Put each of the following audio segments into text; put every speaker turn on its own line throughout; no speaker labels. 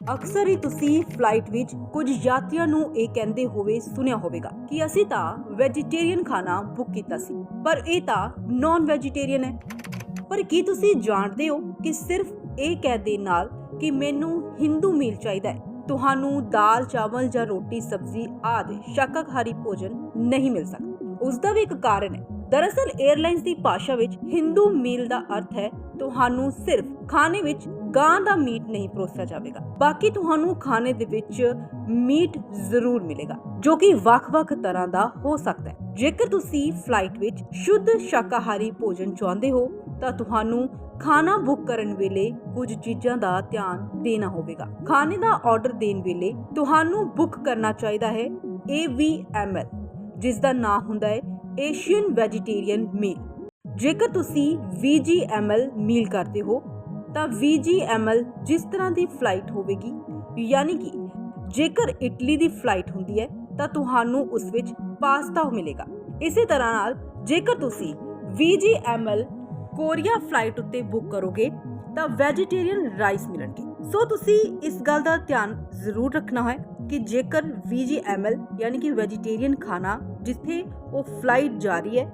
ਅਕਸਰ ਹੀ ਤੁਸੀਂ ਫਲਾਈਟ ਵਿੱਚ ਕੁਝ ਯਾਤਰੀਆਂ ਨੂੰ ਇਹ ਕਹਿੰਦੇ ਹੋਵੇ, ਸੁਣਿਆ ਹੋਵੇਗਾ ਕਿ ਅਸੀਂ ਤਾਂ ਵੈਜੀਟੇਰੀਅਨ ਖਾਣਾ ਬੁੱਕ ਕੀਤਾ ਸੀ, ਪਰ ਇਹ ਤਾਂ ਨਾਨ ਵੈਜੀਟੇਰੀਅਨ ਹੈ। ਪਰ ਕੀ ਤੁਸੀਂ ਜਾਣਦੇ ਹੋ ਕਿ ਸਿਰਫ ਇਹ ਕਹਿ ਦੇ ਨਾਲ ਕਿ ਮੈਨੂੰ ਹਿੰਦੂ ਮੀਲ ਚਾਹੀਦਾ ਹੈ? ਤੁਹਾਨੂੰ ਦਾਲ, ਚਾਵਲ ਜਾਂ ਰੋਟੀ, ਸਬਜ਼ੀ ਆਦਿ ਸ਼ਾਕਾਹਾਰੀ ਭੋਜਨ ਨਹੀਂ ਮਿਲ ਸਕਦਾ। ਉਸ ਦਾ ਵੀ ਇੱਕ ਕਾਰਨ ਹੈ। ਦਰਅਸਲ 에ਅਰਲਾਈਨਸ ਦੀ ਭਾਸ਼ਾ ਵਿੱਚ ਹਿੰਦੂ ਮੀਲ ਦਾ ਅਰਥ ਹੈ, ਤੁਹਾਨੂੰ ਸਿਰਫ ਖਾਣੇ ਵਿੱਚ ਗਾਂ ਦਾ ਮੀਟ ਨਹੀਂ ਪਰੋਸਿਆ ਜਾਵੇਗਾ। ਬਾਕੀ ਤੁਹਾਨੂੰ ਖਾਣੇ ਦੇ ਵਿੱਚ ਮੀਟ ਜ਼ਰੂਰ ਮਿਲੇਗਾ, ਜੋ ਕਿ ਵੱਖ-ਵੱਖ ਤਰ੍ਹਾਂ ਦਾ ਹੋ ਸਕਦਾ ਹੈ। ਜੇਕਰ ਤੁਸੀਂ ਫਲਾਈਟ ਵਿੱਚ ਸ਼ੁੱਧ ਸ਼ਾਕਾਹਾਰੀ ਭੋਜਨ ਚਾਹੁੰਦੇ ਹੋ, ਤਾਂ ਤੁਹਾਨੂੰ ਖਾਣਾ ਬੁੱਕ ਕਰਨ ਵੇਲੇ ਕੁਝ ਚੀਜ਼ਾਂ ਦਾ ਧਿਆਨ ਦੇਣਾ ਹੋਵੇਗਾ। ਖਾਣੇ ਦਾ ਆਰਡਰ ਦੇਣ ਵੇਲੇ ਤੁਹਾਨੂੰ ਬੁੱਕ ਕਰਨਾ ਚਾਹੀਦਾ ਹੈ AVML ਜਿਸ ਦਾ ਨਾਮ ਹੁੰਦਾ ਹੈ ਏਸ਼ੀਅਨ ਵੈਜੀਟੇਰੀਅਨ ਮੀਲ। ਜੇਕਰ ਤੁਸੀਂ VGML ਮੀਲ ਕਰਦੇ ਹੋ ਤਾਂ VGML ਜਿਸ ਤਰ੍ਹਾਂ ਦੀ ਫਲਾਈਟ ਹੋਵੇਗੀ, ਯਾਨੀ ਕਿ ਜੇਕਰ ਇਟਲੀ ਦੀ ਫਲਾਈਟ ਹੁੰਦੀ ਹੈ, ਤਾਂ ਤੁਹਾਨੂੰ ਉਸ ਵਿੱਚ ਪਾਸਤਾ ਮਿਲੇਗਾ। ਇਸੇ ਤਰ੍ਹਾਂ ਨਾਲ ਜੇਕਰ ਤੁਸੀਂ VGML ਕੋਰੀਆ ਫਲਾਈਟ ਉੱਤੇ ਬੁੱਕ ਕਰੋਗੇ, ਤਾਂ ਵੈਜੀਟੇਰੀਅਨ ਰਾਈਸ ਮਿਲਣਗੇ। ਸੋ ਤੁਸੀਂ ਇਸ ਗੱਲ ਦਾ ਧਿਆਨ ਜ਼ਰੂਰ ਰੱਖਣਾ ਹੈ ਕਿ ਜੇਕਰ VGML ਯਾਨੀ ਕਿ ਵੈਜੀਟੇਰੀਅਨ ਖਾਣਾ ਜਿੱਥੇ ਉਹ ਫਲਾਈਟ ਜਾ ਰਹੀ ਹੈ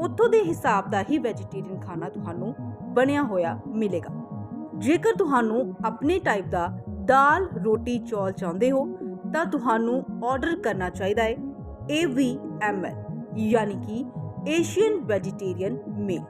ਉੱਥੋਂ ਦੇ ਹਿਸਾਬ ਦਾ ਹੀ ਵੈਜੀਟੇਰੀਅਨ ਖਾਣਾ ਤੁਹਾਨੂੰ ਬਣਿਆ ਹੋਇਆ ਮਿਲੇਗਾ। ਜੇਕਰ ਤੁਹਾਨੂੰ ਆਪਣੇ ਟਾਈਪ ਦਾ ਦਾਲ, ਰੋਟੀ, ਚੌਲ ਚਾਹੁੰਦੇ ਹੋ, ਤਾਂ ਤੁਹਾਨੂੰ ਆਰਡਰ ਕਰਨਾ ਚਾਹੀਦਾ ਹੈ AVML ਯਾਨੀ ਕਿ ਏਸ਼ੀਅਨ ਵੈਜੀਟੇਰੀਅਨ ਮੀਲ